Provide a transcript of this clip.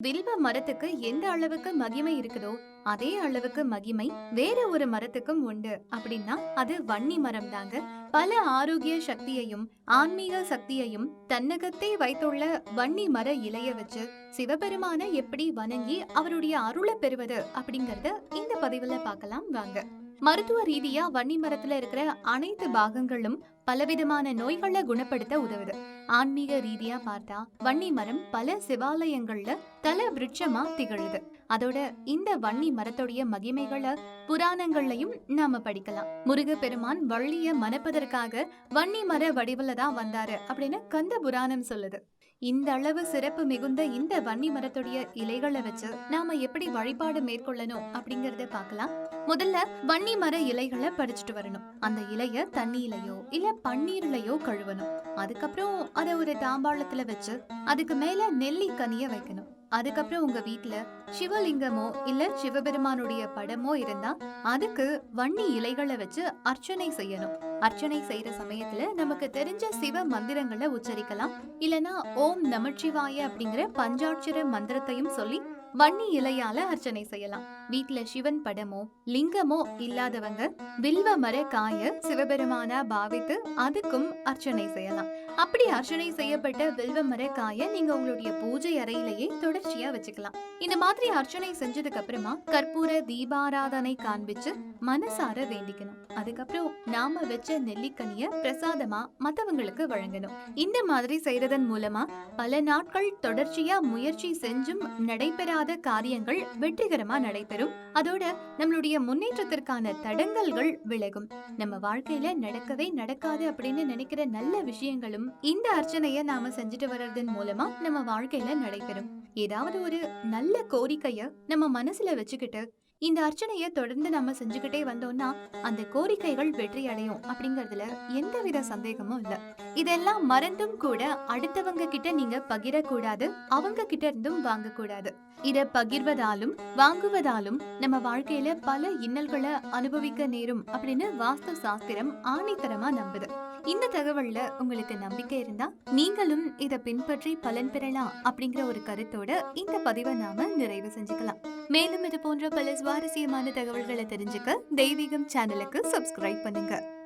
வில்வ மரத்துக்கு எந்த அளவுக்கு மகிமை இருக்குதோ அதே அளவுக்கு மகிமை வேற ஒரு மரத்துக்கும் உண்டு. அப்படின்னா அது வன்னி மரம் தாங்க பல ஆரோக்கிய சக்தியையும் ஆன்மீக சக்தியையும் தன்னகத்தை வைத்துள்ள வன்னி மர இலைய வச்சு சிவபெருமான எப்படி வணங்கி அவருடைய அருளை பெறுவது அப்படிங்கறத இந்த பதிவுல பார்க்கலாம் வாங்க. மருத்துவ ரீதியா வன்னி மரத்துல இருக்கிற அனைத்து பாகங்களும் பலவிதமான நோய்களை குணப்படுத்த உதவுது. ஆன்மீக ரீதியா பார்த்தா வன்னி மரம் பல சிவாலயங்கள்ல தல விருட்சமா திகழுது. அதோட இந்த வன்னி மரத்துடைய மகிமைகளை புராணங்கள்லயும் நாம படிக்கலாம். முருக பெருமான் வள்ளிய மணப்பதற்காக வன்னி மர வடிவுல தான் வந்தாரு அப்படின்னு கந்த புராணம் சொல்லுது. இந்த அளவு சிறப்பு மிகுந்த இந்த வன்னி மரத்துடைய இலைகளை வச்சு நாம எப்படி வழிபாடு மேற்கொள்ளணும் அப்படிங்கறத பார்க்கலாம். முதல்ல வன்னி மர இலைகளை பறிச்சுட்டு வரணும். அந்த இலைய தண்ணியிலயோ இல்ல பன்னீர்லயோ கழுவணும். அதுக்கப்புறம் அத ஒரு தாம்பாளத்துல வச்சு அதுக்கு மேல நெல்லிக்கனிய வைக்கணும். அதுக்கப்புறம் உங்க வீட்ல சிவலிங்கமோ இல்ல சிவபெருமானுடைய படமோ இருந்தா அதுக்கு வன்னி இலைகளை வச்சு அர்ச்சனை செய்யணும். அர்ச்சனை செய்யற சமயத்துல நமக்கு தெரிஞ்ச சிவ மந்திரங்களை உச்சரிக்கலாம். இல்லனா ஓம் நமச்சிவாய அப்படிங்கிற பஞ்சாட்சர மந்திரத்தையும் சொல்லி மண்ணி இலையால அர்ச்சனை செய்யலாம். வீட்ல சிவன் படமோ லிங்கமோ இல்லாதவங்க வில்வ மர காய சிவபெருமானா பாவித்து அதுக்கும் அர்ச்சனை செய்யலாம். அப்படி அர்ச்சனை செய்யப்பட்ட வில்வ மர காய நீங்க உங்களுடைய பூஜை அறையிலேயே தொடர்ச்சியா வச்சுக்கலாம். இந்த மாதிரி அர்ச்சனை செஞ்சதுக்கு அப்புறமா கற்பூர தீபாராதனை காண்பிச்சு மனசார வேண்டிக்கணும். அதுக்கப்புறம் நாம வச்ச நெல்லிக்கனிய பிரசாதமா மத்தவங்களுக்கு வழங்கணும். இந்த மாதிரி செய்யறதன் மூலமா பல நாட்கள் தொடர்ச்சியா முயற்சி செஞ்சும் நடைபெறாத காரியங்கள் வெற்றிகரமா நடைபெறும். அதோட நம்மளுடைய முன்னேற்றத்திற்கான தடங்கல்கள் விலகும். நம்ம வாழ்க்கையில நடக்கவே நடக்காது அப்படின்னு நினைக்கிற நல்ல விஷயங்களும் இந்த அர்ச்சனைய நாம செஞ்சுட்டு வர்றதன் மூலமா நம்ம வாழ்க்கையில நடைபெறும். ஏதாவது ஒரு நல்ல கோரிக்கைய நம்ம மனசுல வச்சுக்கிட்டு இந்த அர்ச்சனைய தொடர்ந்து நம்ம செஞ்சுக்கிட்டே வந்தோம்னா அந்த கோரிக்கைகள் வெற்றி அடையும் அப்படிங்கறதுல எந்தவித சந்தேகமும் இல்ல. இதெல்லாம் மறந்தும் கூட அடுத்தவங்க கிட்ட நீங்க பகிரக்கூடாது அவங்க கிட்ட இருந்தும் வாங்க கூடாது இத பகிர்வதாலும் வாங்குவதாலும் நம்ம வாழ்க்கையில பல இன்னல்களை அனுபவிக்க நேரும் அப்படின்னு வாஸ்து சாஸ்திரம் ஆணித்தரமா நம்புது. இந்த தகவல்ல உங்களுக்கு நம்பிக்கை இருந்தா நீங்களும் இதை பின்பற்றி பலன் பெறலாம் அப்படிங்கிற ஒரு கருத்தோட இந்த பதிவை நாம நிறைவு செஞ்சுக்கலாம். மேலும் இது போன்ற பல சுவாரஸ்யமான தகவல்களை தெரிஞ்சுக்க தெய்வீகம் சேனலுக்கு சப்ஸ்கிரைப் பண்ணுங்க.